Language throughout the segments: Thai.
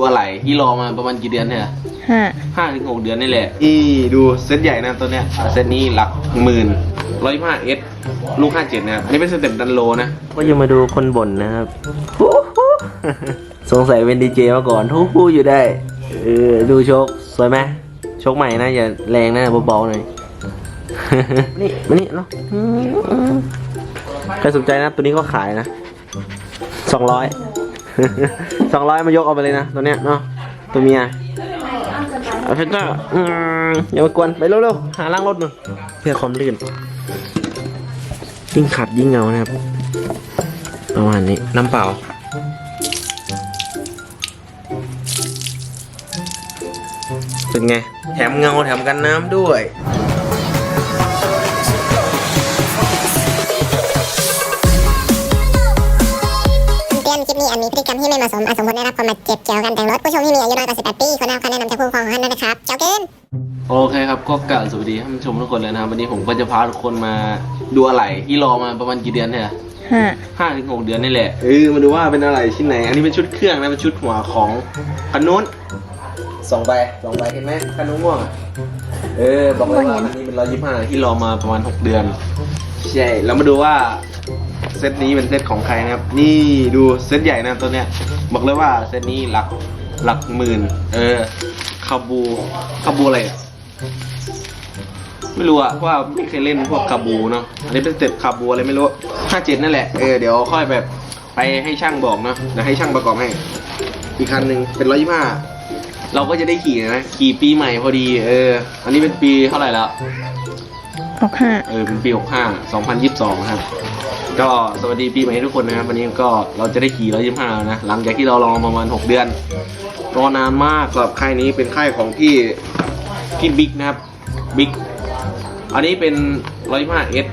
ตัวไหลที่รอมาประมาณกี่เดือนเนี่ยห้าห้าถึงหกเดือนนี่แหละนี่ดูเซตใหญ่นะตัวเนี้ยเซตนี้หลักหมื่นร้อยห้าเอสลูกห้าเจ็ดนะครับอันนี้เป็นสเต็ปดันโลนะ ก็ยังมาดูคนบ่นนะครับฮู้ฮู้สงสัยเป็นดีเจมาก่อนทู้ฮู้อยู่ได้เออดูโชคสวยไหมโชคใหม่นะอย่าแรงนะเบาๆหน่อย นี่มานี่เนาะอืมใครสนใจนะตัวนี้ก็ขายนะสองร้อย สองร้อยมายกเอาไปเลยนะตัวเนี้ยเนาะตัวเมียเอาเพชรจ้าอืมอย่ามากวนไปเร็วๆหาล้างรถหน่อยเพื่อความลื่นยิ่งขัดยิ่งเงานะครับประมาณนี้น้ำเปล่าเป็นไง แถมเงาแถมกันน้ำด้วย สมอาจสมควรได้รับความบาดเจ็บเกี่ยวกับการแต่งรถผู้ชมที่มีอายุน้อยกว่า18ปีควรได้รับคำแนะนำจากผู้ปกครองของท่านด้วยนะครับ เจ้าเกินโอเคครับก็กล่าวสวัสดีท่านผู้ชมทุกคนเลยนะครับวันนี้ผมก็จะพาทุกคนมาดูอะไรที่รอมาประมาณกี่เดือนเนี่ยห้าห้าถึงหกเดือนนี่แหละเออมาดูว่าเป็นอะไรชิ้นไหน อันนี้เป็นชุดเครื่องนะเป็นชุดหัวของคันนู้นสองใบสองใบเห็นไหมคันนู้นม่วงอะเออบอกเลยว่าอันนี้เป็นร้อยยี่ห้าที่รอมาประมาณหกเดือน ใช่ เรามาดูว่าเซตนี้เป็นเซตของใครนะครับ นี่ดูเซตใหญ่นะตัวเนี้ย บอกเลยว่าเซตนี้หลักหลักหมื่น เออคาบูคาบูอะไรไม่รู้อะเพราะว่าไม่เคยเล่นพวกคาบูเนาะอันนี้เป็นสเต็ปคาบูอะไรไม่รู้ห้าเจ็ดนั่นแหละเออเดี๋ยวค่อยแบบไปให้ช่างบอกเนาะเดี๋ยวให้ช่างประกอบให้ อีกคันหนึ่งเป็นร้อยยี่ห้าเราก็จะได้ขี่นะขี่ปีใหม่พอดี เออ อันนี้เป็นปีเท่าไหร่แล้ว หกห้าเออเป็นปีหกห้าสองพันยี่สิบสองครับ ก็สวัสดีปีใหม่ทุกคนนะครับวันนี้ก็เราจะได้ขี่ร้อยยี่ห้านะ หลังจากที่เรารอประมาณหกเดือนรอนานมากสำหรับค่ายนี้เป็นค่ายของพี่พี่บิ๊กนะครับบิ๊กอันนี้เป็นร้อยห้าเอส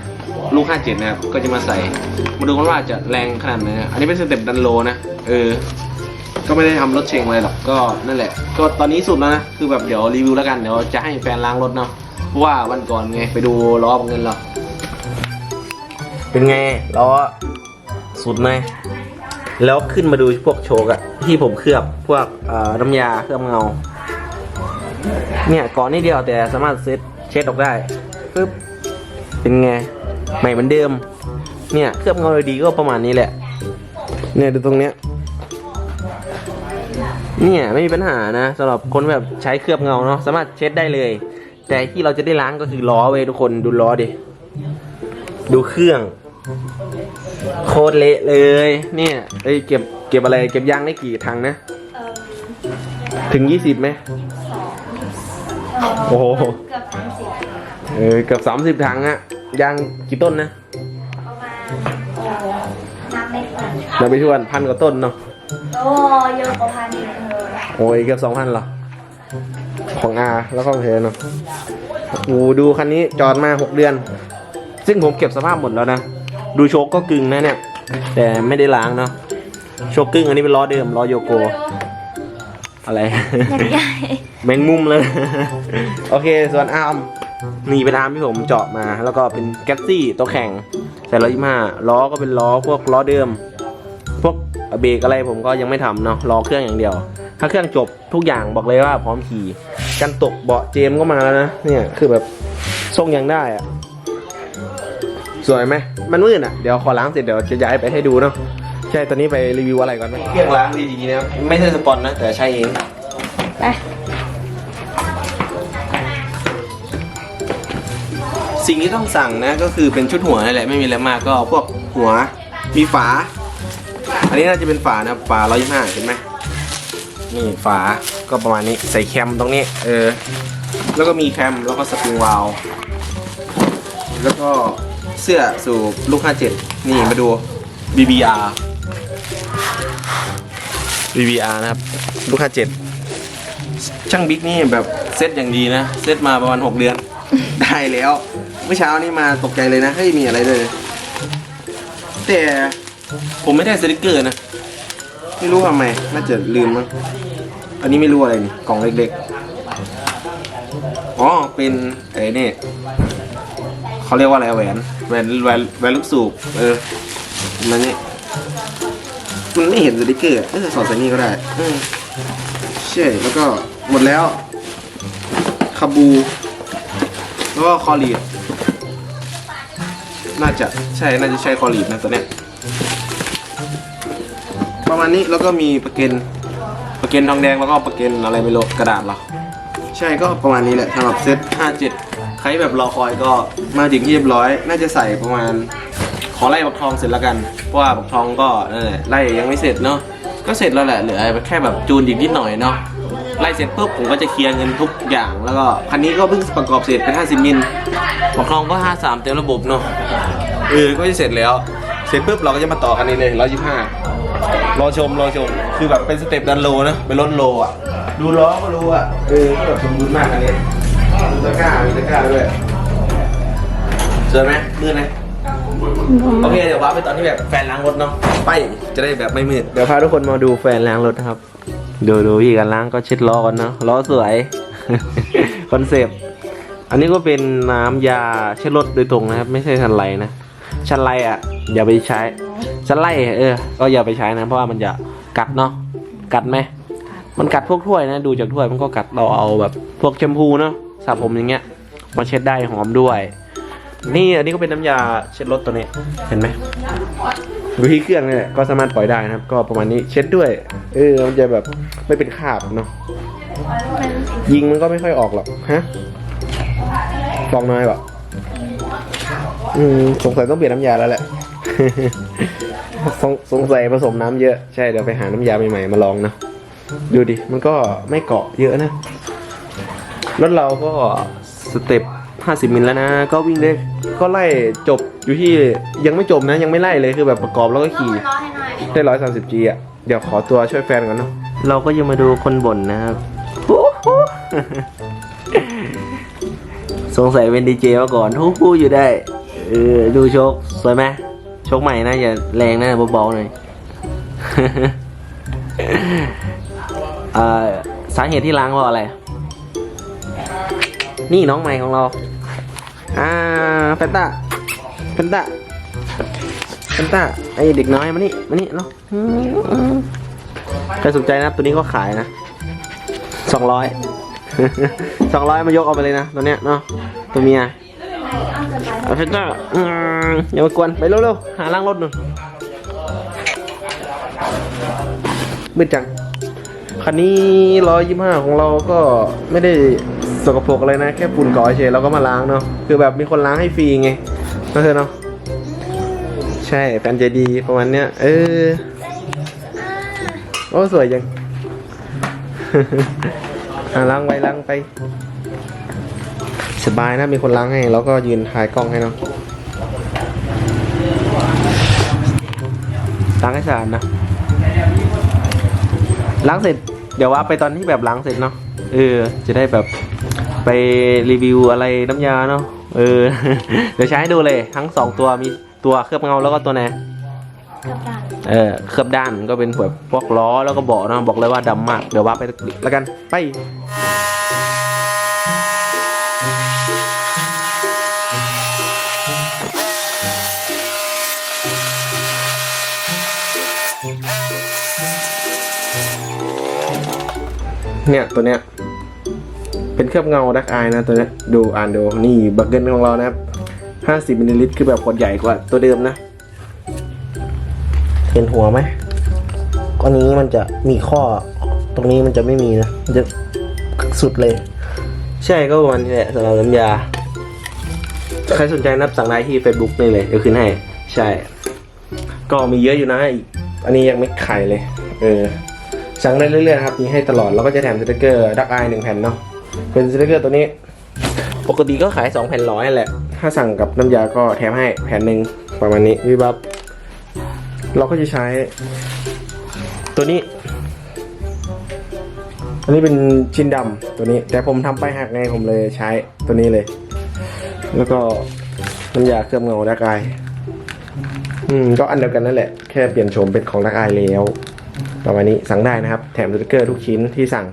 ลูกห้าเจ็ดนะครับ ก็จะมาใส่ มาดูกันว่าจะแรงขนาดไหนนะอันนี้เป็นสเต็ปดันโลนะ เออ ก็ไม่ได้ทำรถเชงอะไรหรอก ก็นั่นแหละ ก็ตอนนี้สุดแล้วนะ คือแบบเดี๋ยวรีวิวแล้วกัน เดี๋ยวจะให้แฟนล้างรถเนาะ ว่าวันก่อนไงไปดูล้อเงินเราเป็นไงล้อสุดไหมแล้วขึ้นมาดูพวกโชกอะที่ผมเคลือบพวกน้ำยาเคลือบเงา เนี่ยก่อนนิดเดียวแต่สามารถเซ็ตเช็ดออกได้ปึ๊บเป็นไงใหม่เหมือนเดิม เนี่ยเคลือบเงาดีก็ประมาณนี้แหละ เนี่ยดูตรงเนี้ยเนี่ยไม่มีปัญหานะสำหรับคนแบบใช้เคลือบเงาเนาะสามารถเช็ดได้เลย แต่ที่เราจะได้ล้างก็คือล้อเว้ยทุกคนดูล้อดิ ดูเครื่อง โคตรเละเลย เนี่ยเอ้ยเก็บเก็บอะไร เก็บยางได้กี่ถังนะ ถึงยี่สิบไหมโอ้โหเออเกือบสามสิบถังอะยางกี่ต้นนะนับไปทวนพันกว่าต้นเนาะ โอ้เยอะกว่าพันอีกเลยโอ้ยเกือบสองพันเหรอ ของอาแล้วก็เพเนาะโอ้ดูคันนี้จอดมาหกเดือน ซึ่งผมเก็บสภาพหมดแล้วนะ ดูโชคก็กึ่งนะเนี่ย แต่ไม่ได้ล้างเนาะโชคกึ่งอันนี้เป็นล้อเดิมล้อโยโก อะไรใหญ่แมงมุมเลย โอเค ส่วนอาร์มนี่เป็นอาร์มที่ผมเจาะมา แล้วก็เป็นแก๊สซี่ตัวแข่งใส่ร้อยยี่ห้าล้อก็เป็นล้อพวกล้อเดิม พวกเบรกอะไรผมก็ยังไม่ทำเนาะรอเครื่องอย่างเดียว ถ้าเครื่องจบทุกอย่างบอกเลยว่าพร้อมขี่ กันตกเบาะเจมก็มาแล้วนะ เนี่ยคือแบบทรงยังได้อะสวยไหมมันมืดอะ เดี๋ยวขอล้างเสร็จเดี๋ยวจะย้ายไปให้ดูเนาะ ใช่ ตอนนี้ไปรีวิวอะไรก่อนไหมเครื่องล้างดีๆนะไม่ใช่สปอนนะ แต่ใช้เอง ไป สิ่งที่ต้องสั่งนะก็คือเป็นชุดหัวนั่นแหละไม่มีอะไรมากก็พวกหัว มีฝา อันนี้น่าจะเป็นฝานะครับฝาร้อยยี่ห้าเห็นไหม นี่ฝาก็ประมาณนี้ใส่แคมตรงนี้เออแล้วก็มีแคมแล้วก็สปริงวาลแล้วก็เสื้อสูบลูก 57 นี่มาดู BBR BBR นะครับ ลูก 57 ช่างบิ๊กนี่แบบเซตอย่างดีนะ เซตมาประมาณ 6 เดือน ได้แล้ว เมื่อเช้านี่มาตกใจเลยนะ เฮ้ย มีอะไรด้วย แต่ผมไม่ได้สติกเกอร์นะ ไม่รู้ทำไม น่าจะลืมมั้ง อันนี้ไม่รู้อะไรนี่กล่องเล็กๆ อ๋อ เป็นไอ้นี่เขาเรียกว่าอะไรแหวนแหวนแหวนแหวนลูกสูบเออมันนี่มันไม่เห็นสติกเกอร์อะเออสอดใส่นี่ก็ได้เออใช่แล้วก็หมดแล้วคาบู แล้วก็คอลีดน่าจะใช่ น่าจะใช่คอลีดนะตัวเนี้ยประมาณนี้แล้วก็มีประเก็น เก็นทองแดงแล้วก็ประเก็นอะไรไม่รู้กระดาษเหรอใช่ก็ประมาณนี้แหละสำหรับเซต57 ใครแบบรอคอยก็มาถึงที่เรียบร้อย น่าจะใส่ประมาณ ขอไล่บักทองเสร็จแล้วกัน เพราะว่าบักทองก็นั่นแหละไล่ยังไม่เสร็จเนาะก็เสร็จแล้วแหละเหลือแค่แบบจูนอีกนิดหน่อยเนาะไล่เสร็จปุ๊บผมก็จะเคลียร์เงินทุกอย่างแล้วก็คันนี้ก็เพิ่งประกอบเสร็จเป็น 50 มิลบักทองก็ 53 เต็มระบบเนาะเออก็จะเสร็จแล้ว เสร็จปุ๊บเราก็จะมาต่อคันนี้เลย125 รอชมรอชม คือแบบเป็นสเต็ปดันโลนะเป็นรถโลอะ ดูล้อก็รู้อะ เออก็แบบสมบูรณ์มากอันนี้มีตะกร้ามีตะกร้าด้วยสวยไหมมืดไหมโอเค เดี๋ยวว่าไปตอนที่แบบแฟนล้างรถเนาะ ไป จะได้แบบไม่มืด เดี๋ยวพาทุกคนมาดูแฟนล้างรถนะครับ ดูดูพี่กันล้างก็เช็ดล้อกันเนาะ ล้อสวย คอนเซปต์ อันนี้ก็เป็นน้ำยาเช็ดรถโดยตรงนะครับ ไม่ใช่ชันไลนะ ชันไลอะ อย่าไปใช้ ชันไล่เออ ก็อย่าไปใช้นะ เพราะว่ามันจะกัดเนาะ กัดไหม มันกัดพวกถ้วยนะ ดูจากถ้วยมันก็กัดเราเอาแบบพวกแชมพูเนาะสระผมอย่างเงี้ย มาเช็ดได้หอมด้วย นี่อันนี้ก็เป็นน้ำยาเช็ดรถตัวนี้ เห็นไหมดูที่เครื่องนี่แหละก็สามารถปล่อยได้นะครับ ก็ประมาณนี้เช็ดด้วย เออ มันจะแบบไม่เป็นคราบเนาะ ยิงมันก็ไม่ค่อยออกหรอก ฮะฟองน้อยเปล่าอืมสงสัยต้องเปลี่ยนน้ำยาแล้วแหละ สงสงสัยผสมน้ำเยอะใช่เดี๋ยวไปหาน้ำยาใหม่ๆมาลองเนาะดูดิมันก็ไม่เกาะเยอะนะรถเราก็สเต็ป50มิลแล้วนะ ก็วิ่งได้ก็ไล่จบอยู่ที่ยังไม่จบนะ ยังไม่ไล่เลยคือแบบประกอบแล้วก็ขี่รอให้หน่อยได้ร้อยสามสิบจีอะเดี๋ยวขอตัวช่วยแฟนก่อนเนาะเราก็ยังมาดูคนบ่นนะครับสงสัยเป็นดีเจมาก่อนทุกผู้อยู่ได้ เออดูโชคสวยไหมโชคใหม่นะอย่าแรงนะเบาๆหน่อยสาเหตุที่ล้างเพราะอะไร นี่น้องใหม่ของเรา อ่าเฟนตาเฟนตาเฟนตาไอเด็กน้อยมานี่มานี่เนาะใครสนใจนะตัวนี้ก็ขายนะสองร้อยสองร้อยมายกเอาไปเลยนะตัวเนี้ยเนาะตัวเมีย เอาเฟนต้าอืมอย่ามากวนไปเร็วๆหาล้างรถหน่อยมืดจังคันนี้ร้อยยี่ห้าของเราก็ไม่ได้สกปรกอะไรนะ แค่ฝุ่นกาะเฉยเราก็มาล้างเนาะคือแบบมีคนล้างให้ฟรีไงก็เธอเนาะใช่แฟนใจดีประมาณเนี้ยเออโอ้สวยจังล้างไปล้างไป สบายนะมีคนล้างให้ แล้วก็ยืนถ่ายกล้องให้เนาะล้างให้สะอาดนะล้างเสร็จ เดี๋ยวว่าไปตอนที่แบบล้างเสร็จเนาะเออ จะได้แบบไปรีวิวอะไรน้ำยาเนาะเออ เดี๋ยวใช้ให้ดูเลย ทั้งสองตัวมีตัวเคลือบเงาแล้วก็ตัวไหนกับดันเออเคลือบด้านก็เป็นแบบพวกล้อแล้วก็เบาะเนาะบอกเลยว่าดำมาก เดี๋ยวว่าไปแล้วกันไป เนี่ยตัวเนี้ยเป็นเคลือบเงาดักอายนะตัวเนี้ยดูอ่านดูนี่บักเกิลของเรานะครับ50มิลลิลิตรคือแบบขวดใหญ่กว่าตัวเดิมนะ เห็นหัวไหมก้อนนี้มันจะมีข้อตรงนี้มันจะไม่มีนะมันจะสุดเลย ใช่ก็ประมาณนี้แหละสำหรับน้ำยา ใครสนใจนับสั่งได้ที่ Facebook นี่เลยเดี๋ยวขึ้นให้ ใช่ ก็มีเยอะอยู่นะอีกอันนี้ยังไม่ขายเลย เออ สั่งได้เรื่อยๆครับมีให้ตลอดแล้วก็จะแถมสติกเกอร์ดักอายหนึ่งแผ่นเนาะเป็นสติกเกอร์ตัวนี้ ปกติก็ขาย 2 แผ่นร้อยแหละ ถ้าสั่งกับน้ำยาก็แถมให้แผ่นหนึ่งประมาณนี้วิบับเราก็จะใช้ ตัวนี้ อันนี้เป็นชิ้นดำตัวนี้ แต่ผมทำไปหักไงผมเลยใช้ตัวนี้เลย แล้วก็น้ำยาเคลือบเงาดักอายอืมก็อันเดียวกันนั่นแหละ แค่เปลี่ยนโฉมเป็นของดักอายแล้ว ประมาณนี้สั่งได้นะครับ แถมสติกเกอร์ทุกชิ้นที่สั่ง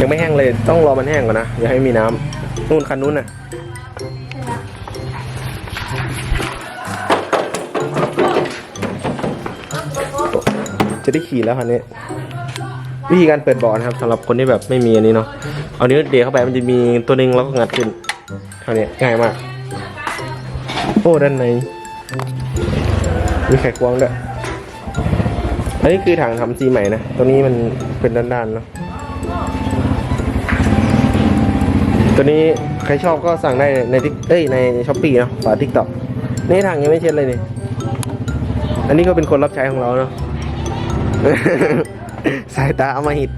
ยังไม่แห้งเลยต้องรอมันแห้งก่อนนะ อย่าให้มีน้ำนู่นคันนู้นนะจะได้ขี่แล้วคันนี้ วิธีการเปิดบ่อนะครับสำหรับคนที่แบบไม่มีอันนี้เนาะ เอานิ้วเดะเข้าไปมันจะมีตัวหนึ่งแล้วก็งัดขึ้นเท่านี้ง่ายมาก โอ้ด้านในมีไขควงด้วยอันนี้คือถังทำซีใหม่นะตัวนี้มันเป็นด้านๆเนาะตัวนี้ใครชอบก็สั่งได้ในทิกเอ้ยในช้อปปี้เนาะฝาทิกตอกนี่ถังยังไม่เช็ดเลยนี่อันนี้ก็เป็นคนรับใช้ของเราเนาะสายตาอามาหิด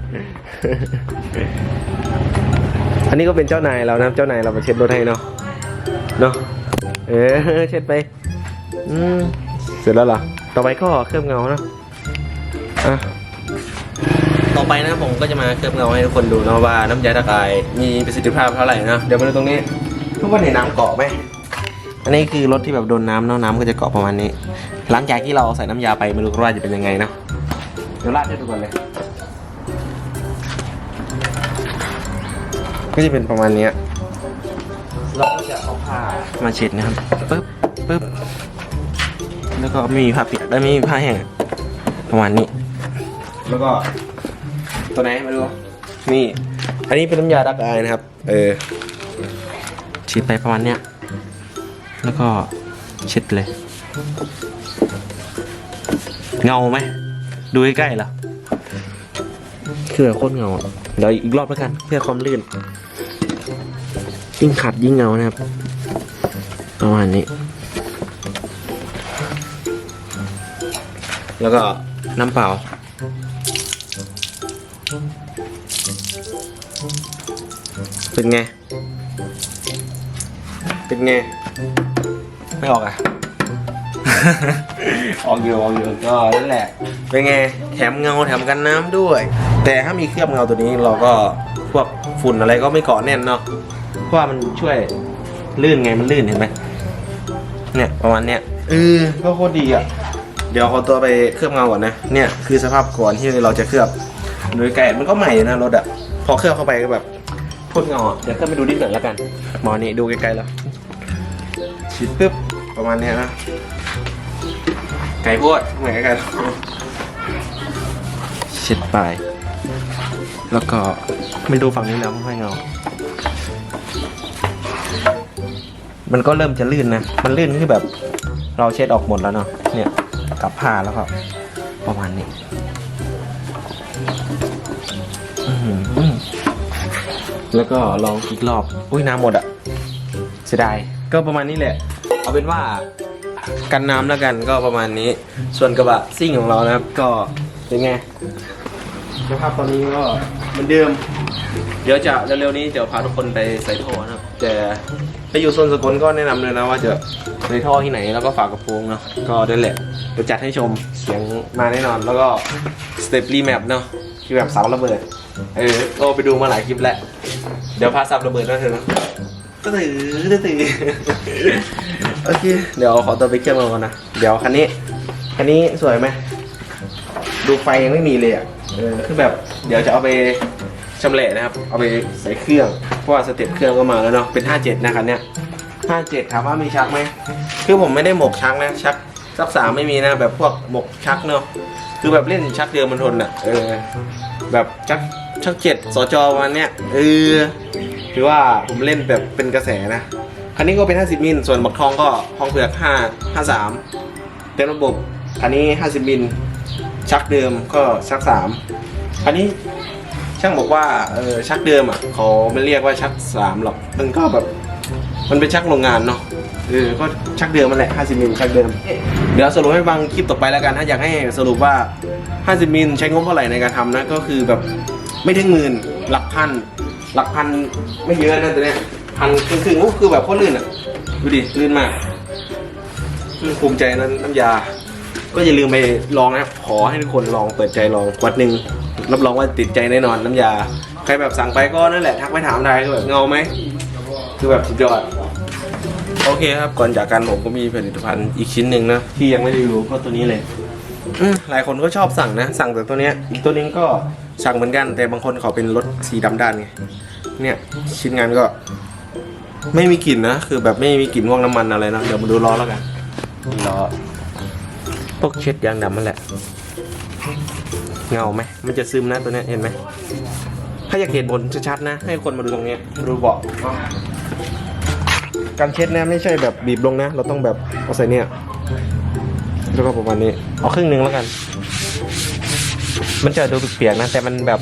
อันนี้ก็เป็นเจ้านายเรานะครับ เจ้านายเรามาเช็ดรถให้เนาะ เนาะ เออเช็ดไป อืม เสร็จแล้วเหรอ ต่อไปก็เคลือบเงาเนาะอะต่อไปนะผมก็จะมาเคลือบเงาให้ทุกคนดูเนาะว่าน้ำยาตะกายมีประสิทธิภาพเท่าไหร่นะเดี๋ยวมาดูตรงนี้ ทุกคนเห็นน้ำเกาะไหมอันนี้คือรถที่แบบโดนน้ำเนาะน้ำก็จะเกาะประมาณนี้ หลังจากที่เราใส่น้ำยาไปไม่รู้ว่าจะเป็นยังไงเนาะเดี๋ยวราดให้ดูก่อนเลย ก็จะเป็นประมาณเนี้ยเราก็จะเอาผ้ามาเช็ดนะครับปึ๊บปึ๊บแล้วก็ไม่มีผ้าเปียกและไม่มีผ้าแห้งอะประมาณนี้ แล้วก็ตัวไหนมาดูนี่ อันนี้เป็นน้ำยาดักอายนะครับ เออฉีดไปประมาณเนี้ยแล้วก็เช็ดเลย เงาไหมดูใกล้ๆเหรอคือแบบโคตรเงาอะเดี๋ยวอีกรอบแล้วกัน เพื่อความลื่น ยิ่งขัดยิ่งเงานะครับ ประมาณนี้ แล้วก็น้ำเปล่า เป็นไง เป็นไง ไม่ออกอะ ออกอยู่ออกอยู่ก็นั่นแหละ เป็นไง แถมเงาแถมกันน้ำด้วย แต่ถ้ามีเคลือบเงาตัวนี้เราก็พวกฝุ่นอะไรก็ไม่เกาะแน่นเนาะ เพราะว่ามันช่วยลื่นไงมันลื่นเห็นไหมเนี่ยประมาณเนี้ยเออก็โคตรดีอะ เดี๋ยวขอตัวไปเคลือบเงาก่อนนะเนี่ยคือสภาพก่อนที่เราจะเคลือบโดยไก่มันก็ใหม่อยู่นะรถอะพอเคลือบเข้าไปก็แบบโคตรเงาอะเดี๋ยวเคลือบไปดูนิดหน่อยแล้วกันหมอนี่ดูไกลๆแล้วฉีดปึ๊บประมาณเนี้ยนะไก่พวดเหมือนกันเช็ดไปแล้วก็ไม่ดูฝั่งนี้แล้วไม่ค่อยเงา มันก็เริ่มจะลื่นนะ มันลื่นคือแบบ เราเช็ดออกหมดแล้วเนาะ เนี่ยกับผ้าแล้วก็ประมาณนี้แล้วก็ลองอีกรอบ อุ้ยน้ำหมดอะเสียดาย ก็ประมาณนี้แหละ เอาเป็นว่ากันน้ำแล้วกันก็ประมาณนี้ ส่วนกระบะซิ่งของเรานะครับ ก็เป็นไงสภาพตอนนี้ก็เหมือนเดิม เดี๋ยวจะเร็วๆนี้เดี๋ยวพาทุกคนไปใส่ท่อนะครับจะไปอยู่โซนสกลก็แนะนำเลยนะว่าจะใส่ท่อที่ไหนแล้วก็ฝากระโปรงเนาะก็นั่นแหละเดี๋ยวจัดให้ชมเสียงมาแน่นอน แล้วก็สเตปรีแมปเนาะที่แบบเสาระเบิดเออก็ไปดูมาหลายคลิปแล้วเดี๋ยวพาซับระเบิดแล้วเถอะเนาะตื้อตื้อตื้อโอเคเดี๋ยวขอตัวไปเครื่องก่อนนะเดี๋ยวคันนี้คันนี้สวยไหมดูไฟยังไม่มีเลยอะเออคือแบบเดี๋ยวจะเอาไป ชำแหละนะครับ เอาไปใส่เครื่อง เพราะว่าสเต็ปเครื่องก็มาแล้วเนาะ เป็น 57 นะคันเนี้ย57ถามว่ามีชักไหม คือผมไม่ได้หมกชักนะ ชักซับสามไม่มีนะ แบบพวกหมกชักเนาะ คือแบบเล่นชักเดิมมันทนอะ เออ แบบชักชักเจ็ดสจประมาณเนี้ยเออถือว่าผมเล่นแบบเป็นกระแสนะ คันนี้ก็เป็น 50 มิล ส่วนบักทองก็ทองเผือก5 53 เต็มระบบคันนี้ 50 มิล ชักเดิมก็ชัก3คันนี้ ช่างบอกว่าเออชักเดิมอะเขาไม่เรียกว่าชัก3หรอกมันก็แบบ มันเป็นชักโรงงานเนาะเออก็ชักเดิมมันแหละ50มิลชักเดิม เดี๋ยวสรุปให้ฟังคลิปต่อไปแล้วกันถ้าอยากให้สรุปว่า 50มิลใช้งบเท่าไหร่ในการทำนะก็คือแบบไม่ถึงหมื่นหลักพันหลักพันไม่เยอะนะตัวเนี้ยพันครึ่งๆก็คือแบบโคตรลื่นอะดูดิลื่นมากภูมิใจนั้นน้ำยา ก็อย่าลืมไปลองนะครับขอให้ทุกคนลองเปิดใจลองวัดหนึ่งรับรองว่าติดใจแน่นอนน้ำยา ใครแบบสั่งไปก็นั่นแหละทักไปถามได้คือแบบเงาไหมคือแบบสุดยอดโอเคครับก่อนจากกันผมก็มีผลิตภัณฑ์อีกชิ้นหนึ่งนะที่ยังไม่ได้รู้ก็ตัวนี้เลยอืมหลายคนก็ชอบสั่งนะ สั่งแต่ตัวเนี้ยอีกตัวนึงก็สั่งเหมือนกัน แต่บางคนเขาเป็นรถสีดำด้านไงเนี่ยชิ้นงานก็ ไม่มีกลิ่นนะคือแบบไม่มีกลิ่นง่วงน้ำมันอะไรนะเดี๋ยวมาดูล้อแล้วกันล้อ พวกเช็ดยางดำนั่นแหละ เงาไหมมันจะซึมนะตัวเนี้ยเห็นไหม ถ้าอยากเห็นผลชัดๆนะ ให้คนมาดูตรงนี้มาดูเบาะการเช็ดนะไม่ใช่แบบบีบลงนะ เราต้องแบบเอาใส่เนี่ยแล้วก็ประมาณนี้ เอาครึ่งหนึ่งแล้วกัน มันจะดูเปียกๆนะ แต่มันแบบ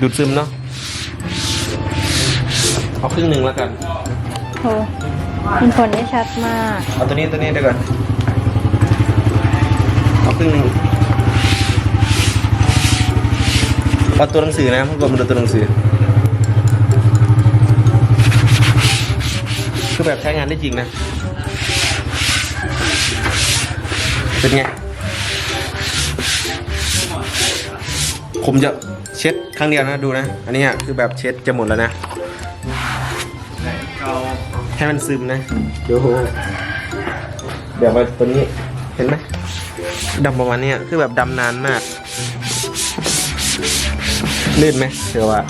ดูดซึมเนาะ เอาครึ่งหนึ่งแล้วกันโหเป็นผลได้ชัดมาก เอาตัวนี้ตัวนี้เดี๋ยวก่อนเอาค รึ่งหนึ่งเอาตัวหนังสือนะพวกเรามาดูตัวหนังสือ คือแบบใช้งานได้จริงนะ เป็นไง ผมจะเช็ดครั้งเดียวนะดูนะ อันนี้คือแบบเช็ดจะหมดแล้วนะ ให้มันซึมนะดูเดี๋ยวมาตัวนี้ เห็นไหม ดำประมาณเนี้ยคือแบบดำนานมาก ลื่นไหมเชื่อว่า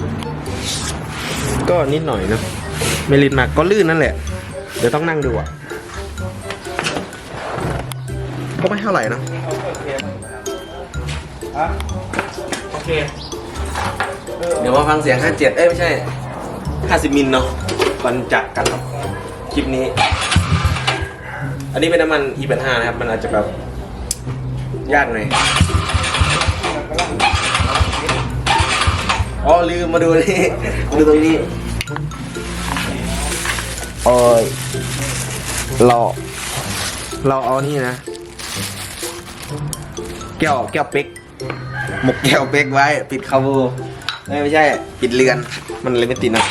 ก็นิดหน่อยเนอะไม่ลื่นมากก็ลื่นนั่นแหละ เดี๋ยวต้องนั่งดูอะ ก็ไม่เท่าไหร่เนอะโอเค เดี๋ยวมาฟังเสียง 57 เอ้ย ไม่ใช่ 50 มิลเนาะก่อนจากกันคลิปนี้ อันนี้เป็นน้ำมันอีเป็นห้านะครับ มันอาจจะแบบ ยากหน่อยอ๋อลืมมาดูนี่มาดูตรงนี้โอ้ยเรา เราเอานี่นะ แก้วแก้วเป๊กหมกแก้วเป๊กไว้ ปิดคาบูไม่ไม่ใช่ ปิดเรือน มันเลยไม่ติดนะ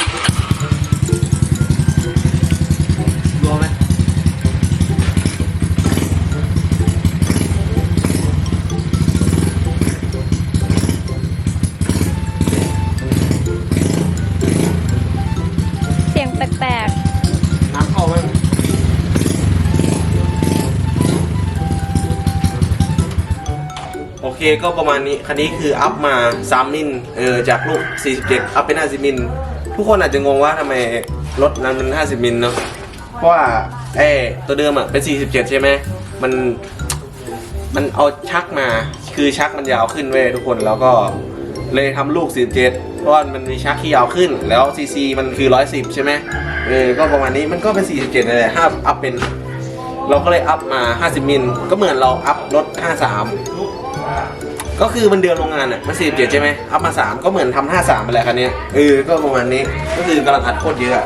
ก็ประมาณนี้ คันนี้คืออัพมา 3 มิลเออจากลูก 47 อัพเป็น 50 มิล ทุกคนอาจจะงงว่าทำไมรถนั้นมัน 50 มิลเนาะ เพราะว่าเอตัวเดิมอะเป็น 47 ใช่ไหม มันมันเอาชักมา คือชักมันยาวขึ้นเว้ยทุกคน แล้วก็เลยทำลูก 47 เพราะว่ามันมีชักที่ยาวขึ้น แล้วซีซีมันคือ 110 ใช่ไหมเออ ก็ประมาณนี้ มันก็เป็น 47นั่นแหละห้าอัพเป็น เราก็เลยอัพมา 50 มิล ก็เหมือนเราอัพรถ 53 ก็คือมันเดือนโรงงานอะมัน47ใช่ไหมอัพมา3ก็เหมือนทำ53ไปแหละคันนี้เออก็ประมาณนี้ก็คือกำลังอัดโคตรเยอะอะ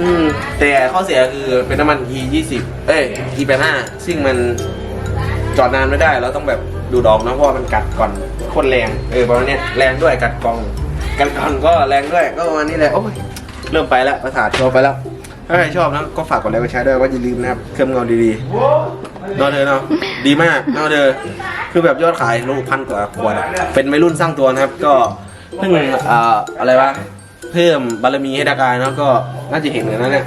อืมแต่ข้อเสียคือเป็นน้ำมัน E 20เอ้ย E 85ซึ่งมันจอดนานไม่ได้เราต้องแบบดูดอกนะเพราะว่ามันกัดก่อนโคตรแรงเออประมาณเนี้ยแรงด้วยกัดกอง กัดกอนก็แรงด้วยก็ประมาณนี้แหละโอ้ยเริ่มไปแล้วประสาทชอบไปแล้วถ้าใครชอบนะก็ฝากกดไลค์กดแชร์ด้วยก็อย่าลืมนะครับเครื่องเงาดีๆ นอนเธอเนาะดีมากนอนเธอคือแบบยอดขายลูกพันกว่าขวดอะเป็นไม่รุ่นสร้างตัวนะครับ ก็เพิ่งเอ่ออะไรวะเพิ่มบารมีให้ดากายเนาะก็น่าจะเห็นกันนะเนี่ย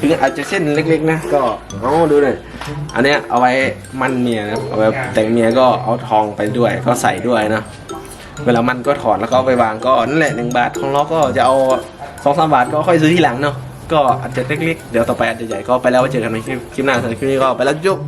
ถึงอาจจะเส้นเล็กๆนะก็เอาดูหน่อยอันเนี้ยเอาไว้มันเมียนะครับเอาไว้แต่งเมียก็เอาทองไปด้วยก็ใส่ด้วยนะเวลามันก็ถอดแล้วก็เอาไปวางก็นั่นแหละหนึ่งบาทของเราก็จะเอาสองสามบาทก็ค่อยซื้อทีหลังเนาะก็อาจจะเล็กๆเดี๋ยวต่อไปอาจจะใหญ่ก็ไปแล้วไว้เจอกันในคลิปคลิปหน้าสำหรับคลิปนี้ก็ไปแล้วจุ๊บ